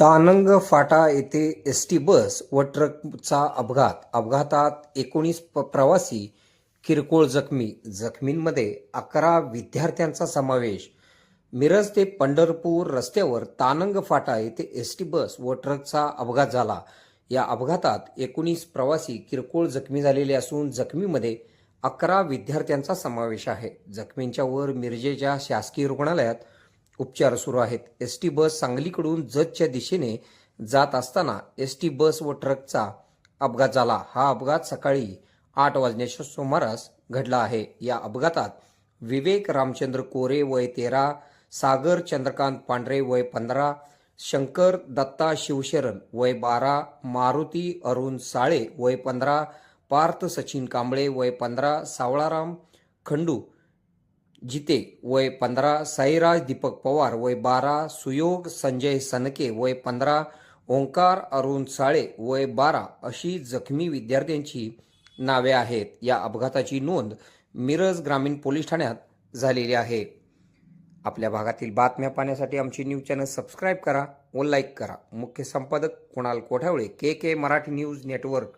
तानंग फाटा येथे S T bus व ट्रकचा अपघात. अपघातात एकोणीस प- प्रवासी किरकोळ जखमी. जखमींमध्ये अकरा विद्यार्थ्यांचा समावेश. मिरज ते पंढरपूर रस्त्यावर तानंग फाटा येथे एस टी बस व ट्रकचा अपघात झाला. या अपघातात एकोणीस प्रवासी किरकोळ जखमी झालेले असून जखमीमध्ये अकरा विद्यार्थ्यांचा समावेश आहे. जखमींच्या वर मिरजेच्या शासकीय रुग्णालयात उपचार सुरू आहेत. एस टी बस सांगलीकडून जतच्या दिशेने जात असताना एस टी बस व ट्रकचा अपघात झाला. हा अपघात सकाळी आठ वाजण्याच्या सुमारास घडला आहे. या अपघातात विवेक रामचंद्र कोरे वय तेरा सागर चंद्रकांत पांढरे वय पंधरा शंकर दत्ता शिवशरण वय बारा मारुती अरुण साळे वय पंधरा पार्थ सचिन कांबळे वय पंधरा सावळाराम खंडू जिते वय पंधरा साईराज दीपक पवार वय बारा सुयोग संजय सनके वय पंधरा ओंकार अरुण साळे वय बारा अशी जखमी विद्यार्थ्यांची नावे आहेत. या अपघाताची नोंद मिरज ग्रामीण पोलीस ठाण्यात झालेली आहे. आपल्या भागातील बातम्या पाहण्यासाठी आमची न्यूज चॅनल सबस्क्राईब करा व लाईक करा. मुख्य संपादक Kunal Kothawale K K Marathi news network.